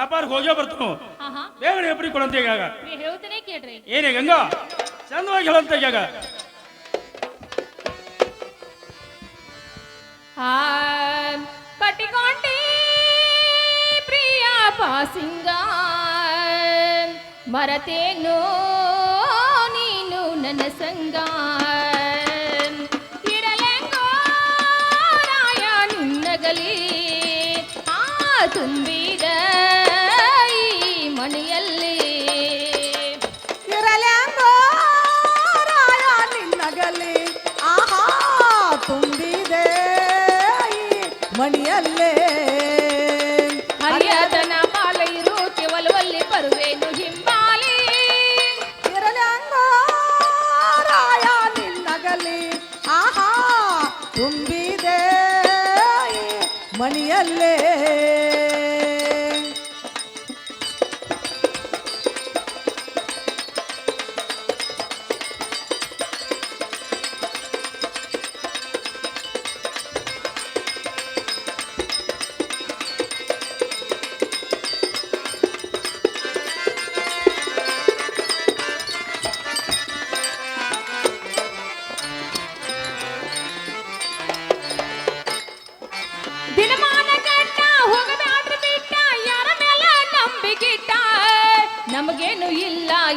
ವ್ಯಾಪಾರಕ್ಕೆ ಹೋಗೇ ಬರ್ತಾನು? ಹಾ ಹಾ ಬೇಗನೆ ಎಬ್ರಿ ಕೊಡಂತ ಈಗ ಪ್ರಿಯ ಹೇಳ್ತೇನೆ ಕೇಳ್ರಿ. ಏನೇ ಗಂಗಾ? ಚಂದವಾಗಿ ಹೇಳಂತ ಈಗ ಆ ಕಟ್ಟಿಕೊಂಡಿ ಪ್ರಿಯ ಪಾಸಿಂಗ ಮರತೇನೋ ನೀನು ನನ್ನ ಸಂಗ ಮಣಿಯಲ್ಲೇ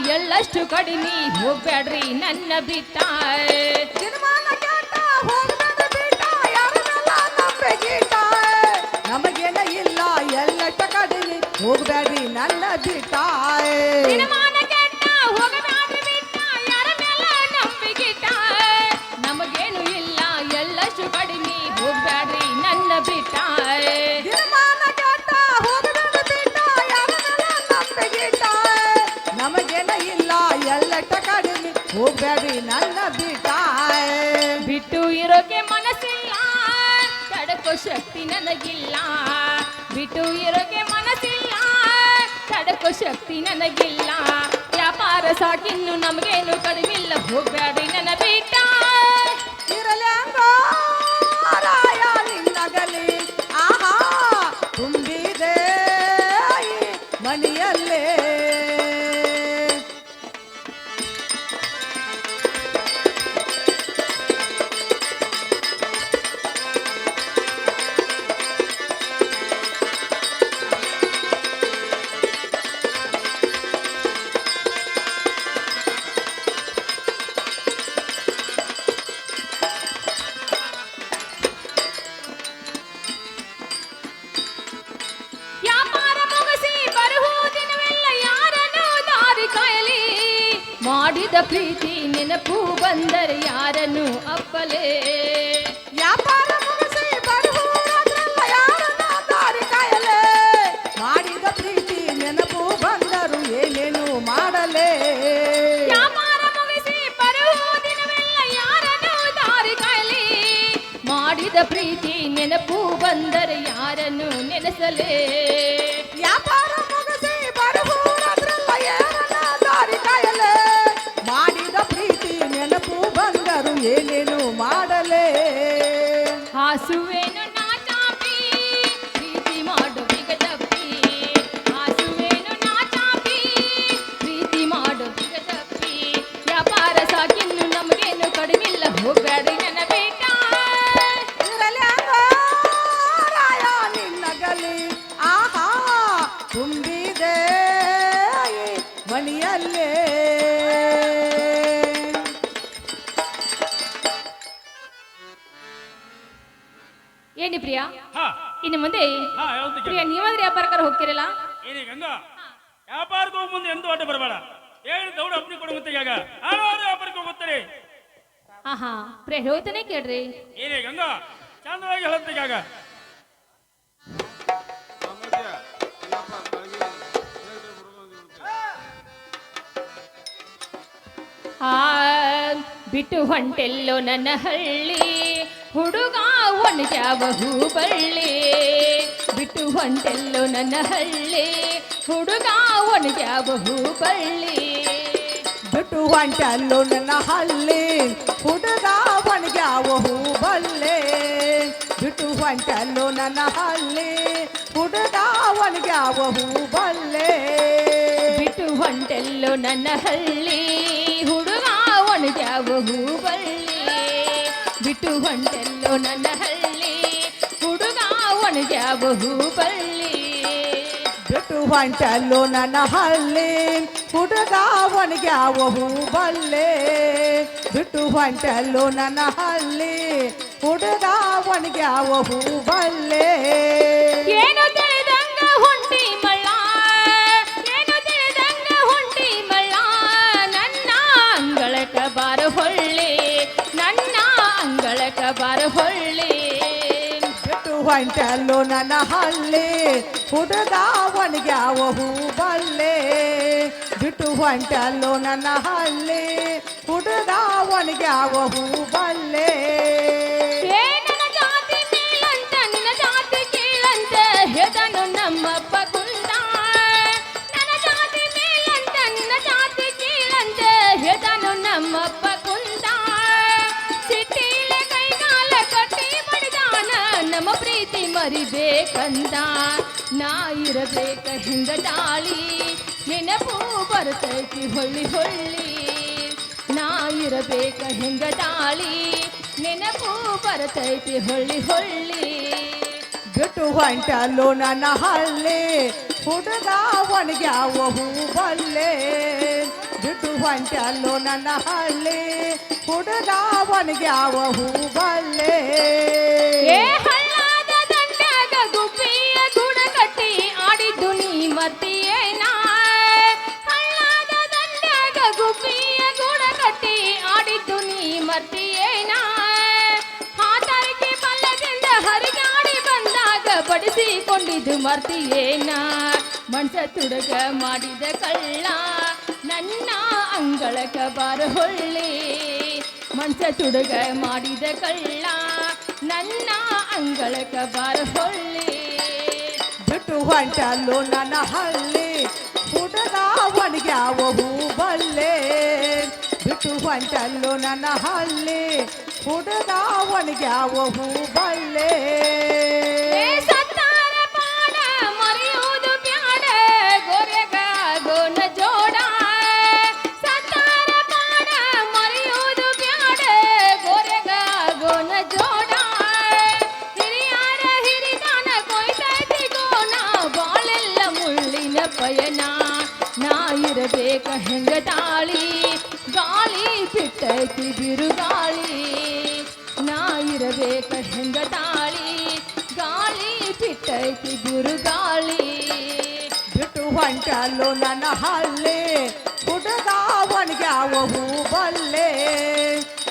ಎಳ್ಳಷ್ಟು ಕಡಿಮೆ ಹೋಗ್ಬೇಡ್ರಿ ನನ್ನ ಬಿಟ್ಟ. ನಮಗೇನ ಇಲ್ಲ ಎಲ್ಲ ಕಡಿಮೆ. ಹೋಗ್ಬೇಡ್ರಿ ನನ್ನ ಬಿಟ್ಟ. ಇರೋಕೆ ಮನಸ್ಸಿಲ್ಲ. ತಡಕೋ ಶಕ್ತಿ ನನಗಿಲ್ಲ. ಬಿಟ್ಟು ಇರೋಕೆ ಮನಸ್ಸಿಲ್ಲ. ತಡಕೋ ಶಕ್ತಿ ನನಗಿಲ್ಲ. ವ್ಯಾಪಾರ ಸಾಕಿನ್ನು ನಮಗೇನು ಕಡಿಮಿಲ್ಲ. ಹೋಗ್ಬೇಡಿ ನನ್ನ ಬಿಟ್ಟ ಇರಲಿ ನಿನ್ನಗಲಿ ಮಾಡಿದ ಪ್ರೀತಿ ನೆನಪು ಬಂದರೆ ಯಾರನ್ನು ಅಪ್ಪಲೇ? ವ್ಯಾಪಾರ ಮುಗಿಸಿ ಬರುವುದರಲ್ಲ ಯಾರನ್ನ ದಾರಿ ಕಾಯಲೇ? ಮಾಡಿದ ಪ್ರೀತಿ ನೆನಪು ಬಂದರು ಏನೇನು ಮಾಡಲೇ? ವ್ಯಾಪಾರ ಮುಗಿಸಿ ಬರುವುದಿನವೆಲ್ಲ ಯಾರನ್ನು ದಾರಿ ಕಾಯಲಿ? ಮಾಡಿದ ಪ್ರೀತಿ ನೆನಪು ಬಂದರೆ ಯಾರನ್ನು ನೆನೆಸಲೇ? ವ್ಯಾಪಾರ ಮಣಿಯಲ್ಲೇ ಏನಿ ಪ್ರಿಯ? ಹಾ. ಇನ್ನು ಮುಂದೆ ಪ್ರಿಯ ನೀವಾದ್ರೆ ವ್ಯಾಪಾರಕರ ಹೋಗ್ತಿರಲ್ಲ? ಏನೇ ಗಂಗಾ? ವ್ಯಾಪಾರಕ್ಕೆ ಹೋಗ್ ಮುಂದೆ ಎಂದು ಅಡ್ಡ ಬರಬೇಡ. ಹೇಳಿ ದೌಡ ಅಪ್ಪನಿ ಕೊಡುವಂತ ಈಗ. ನಾನು ಅವ್ರ ವ್ಯಾಪಾರಕ್ಕೆ ಹೋಗುತ್ತಾರೆ. ಹಾ ಹಾ ಪ್ರಿಯ ಹೇಳ್ತಾನೆ ಕೇಳ್ರಿ. ಏನೇ ಗಂಗಾ? ಚಂದವಾಗಿ ಹೇಳುತ್ತೆ ಈಗ. ಆ ಬಿಟ್ಟು ಹೊಂಟೆಲ್ಲೋ ನನ್ನ ಹಳ್ಳಿ. ಹುಡುಗ ಒಣಗ್ಯಾವ ಬಳ್ಳಿ. ಬಿಟ್ಟು ಹೊಂಟೆಲ್ಲೋ ನನ್ನ ಹಳ್ಳಿ. ಹುಡುಗ ಒಣಗ್ಯಾವ ಬಳ್ಳಿ. ಬಿಟ್ಟು ಹೊಂಟಲ್ಲು ನನ್ನ ಹಳ್ಳಿ. ಹುಡುಗ ಹೂ ಬಲ್ಲೆ ಬಿಟ್ಟು ಹೊಂಟಲ್ಲು ನನ್ನ ಹಳ್ಳಿ. ಹುಡುಗ ಒಣಗ್ಯಾವ ಹೂಬಲ್ಲೆ ಬಿಟ್ಟು ಹೊಂಟೆಲ್ಲೋ ನನ್ನ ಹಳ್ಳಿ. ಹುಡುಗ ಯಾವ ಹೂಬಳ್ಳಿ ಬಿಟ್ಟು ಹೊಂಟೆಲ್ಲೋ ನನ್ನ ಹಳ್ಳಿ. ಹುಡುಗ ಒಣಗ್ಯಾವ ಹೂಬಳ್ಳಿ ಬಿಟ್ಟು ಹೊಂಟಲ್ಲೋ ನನ್ನ ಹಳ್ಳಿ. ಹುಡುಗ ಒಣಗ್ಯಾವ ಹೂಬಲ್ಲೆ ಬಿಟ್ಟು ಹೊಂಟಲ್ಲೋ ನನ್ನ ಹಳ್ಳಿ. ಹುಡುಗ ಒಣಗ್ಯಾವ ಹೂಬಲ್ಲೆ ಏನು ಬಿಟ್ಟು ಹೊಂಟಲ್ಲೋ ನನ್ನ ಹಳ್ಳಿ. ಹುಡುಗ ಒಣಗ್ಯಾವ ಹೂಬಲ್ಲೆ ಬಿಟ್ಟು ಹೊಂಟಲ್ಲೋ ನನ್ನ ಹಳ್ಳಿ. ಹುಡುಗ ಒಣಗ್ಯಾವ ಕೀಳಂತ, ಹೆದನು ನಮ್ಮಪ್ಪ ಕುಂದ ನನ್ನ ಜಾತಿ ಮೇಲಂತ, ನಿನ್ನ ಜಾತಿ ಕೀಳಂತ ನಮ್ಮಪ್ಪ ಮರಿಬೇಕಂದ ನಾ ಇರಬೇಕ ಹಿಂದ ದಾಳಿ ನೆನಪು ಬರ್ತೈತಿ ಹೊಳ್ಳಿ ಹೊಳ್ಳಿ. ನಾ ಇರಬೇಕ ಹಿಂದ ದಾಳಿ ನೆನಪು ಬರ್ತೈತಿ ಹೊಳ್ಳಿ ಹೊಳ್ಳಿ. ಬಿಟ್ಟು ಹೊಂಟಲ್ಲೋ ನನ್ನ ಹಳ್ಳಿ, ಹುಡುಗ ಒಣಗ್ಯಾವ ಹೂ ಬಲ್ಲೆ ಬಿಟ್ಟು ಹೊಂಟಲ್ಲೋ ನನ್ನ ಹಳ್ಳಿ, ಹುಡುಗ ಒಣಗ್ಯಾವ ಹೂಬಲ್ಲೆ ಏ ನೀ ಮರ್ತಿಯೇನಾ ಹಳ್ಳಾದ ದಂಡ್ಯಾಗ ಗುಬ್ಬಿಯ ಗುಡ ಕಟ್ಟಿ ಆಡಿದ್ದು ನೀ ಮರ್ತಿಯೇನಾ ಹಾತಾರಿಕೆ ಬಲ್ಲದಿಂದ ಹರಿಗಾಡಿ ಬಂದಾಗ ಬಡಿಸಿಕೊಂಡಿದ್ದು ಮರ್ತಿಯೇನಾ ಮನ್ಸ ತುಡುಗ ಮಾಡಿದ ಕಳ್ಳ ನನ್ನ ಅಂಗಳಕ ಬಾರಹೊಳ್ಳಿ ಮನ್ಸ ತುಡುಗ ಮಾಡಿದ ಕಳ್ಳ ನನ್ನ ಅಂಗಳಕ ಬಾರ ಹೊಳ್ಳಿ. ಬಿಟ್ಟು ಹೊಂಟಲ್ಲು ನನ್ನ ಹಳ್ಳಿ ಹುಡುಗ ಒಣಗ್ಯಾವ ಹೂಬಲ್ಲೆ ಬಿಟ್ಟು ಹೊಂಟಲ್ಲು ನನ್ನ ಹಳ್ಳಿ ಹುಡುಗ ಒಣಗ್ಯಾವ ಹೂಬಲ್ಲೆ ಏ ತಾಳಿ ಗಾಳಿ ಬಿಟ್ಟೈತಿ ಬಿರುಗಾಳಿ. ನಾ ಇರಬೇಕ ಹೆಂಗ ತಾಳಿ, ಗಾಳಿ ಬಿಟ್ಟೈತಿ ಬಿರುಗಾಳಿ. ಬಿಟ್ಟು ಹೊಂಟಲ್ಲೋ ನನ್ನ ಹಳ್ಳಿ ಹುಡುಗ ಒಣಗ್ಯಾವ ಹೂಬಲ್ಲೆ.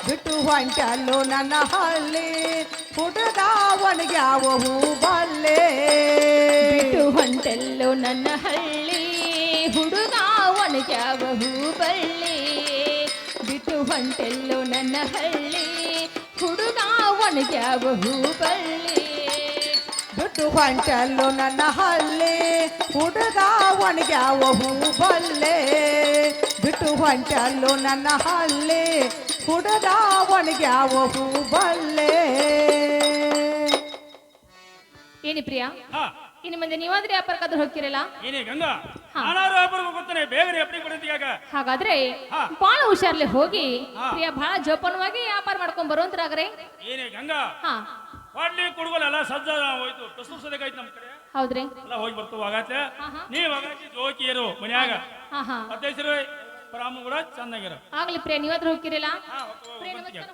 ಬಿಟ್ಟು ಹೊಂಟಲ್ಲೋ ನನ್ನ ಹಳ್ಳಿ ಹುಡುಗ ಒಣಗ್ಯಾವ ಹೂಬಲ್ಲೆ. ಬಿಟ್ಟು ಹೊಂಟೆಲ್ಲೋ ನನ್ನ ಹಳ್ಳಿ ಹುಡುಗ ಒಣಗ್ಯಾವ ಹಳ್ಳಿ ಹುಡುಗ ಒಣಗ್ಯಾವ ಹೂಬಳ್ಳಿ ಬಿಟ್ಟು ಹೊಂಟಲ್ಲು ನನ್ನ ಹಳ್ಳಿ ಹುಡುಗ ಒಣಗ್ಯಾವ ಹೂಬಲ್ಲೆ ಬಿಟ್ಟು ಹೊಂಟಲ್ಲು ನನ್ನ ಹಳ್ಳಿ ಹುಡುಗ ಒಣಗ್ಯಾವ ಹೂಬಲ್ಲೆ ಏನಿ ಪ್ರಿಯಾ? ಹಾ. ಇನ್ನು ಮುಂದೆ ನೀವಾದ್ರೆ ವ್ಯಾಪಾರಕ್ಕಾದ್ರೂ ಹೋಗ್ತಿರಲ್ಲ? ಏನೇ ಗಂಗಾ. ನಾನಾರು ವ್ಯಾಪಾರಕ್ಕೆ ಹೋಗ್ತಾನೆ ಬೇಗನೆ ಎಪ್ಪಡಿ ಕೊಡ್ತೀಯಾಗ ಹಾಗಾದ್ರೆ ಬಹಳ ಹುಷಾರ್ಲೆ ಹೋಗಿ ಪ್ರಿಯ ಬಹಳ ಜೋಪಾನವಾಗಿ ವ್ಯಾಪಾರ ಮಾಡ್ಕೊಂಡ್ ಬರುವಂತರಾಗ್ರೆ ಏನೇ ಗಂಗಾ ಹಾ. ಕೊಡ್ಲಿ ಕುಡುಗಲ್ಲ ಸಜ್ಜ ಹೋಯ್ತು ಟಸು ಸದಕಾಯ್ತು ನಮ್ಮ ಕಡೆ. ಹೌದ್ರಿ. ಎಲ್ಲ ಹೋಗಿ ಬರ್ತಾವ ಆಗತ್ತೆ. ನೀವ್ ಆಗತ್ತೆ ಜೋಕಿಯರು ಮನ್ಯಾಗ. ಹಾ ಹಾ. ಅಧ್ಯಕ್ಷರು ಪರಾಮ ಕೂಡ ಚೆನ್ನಾಗಿರೋ. ಆಗ್ಲಿ ಪ್ರಿಯ ನೀವಾದ್ರೂ ಹೋಗ್ತಿರಲ್ಲ? ಪ್ರಿಯಾ ನಮಸ್ಕಾರ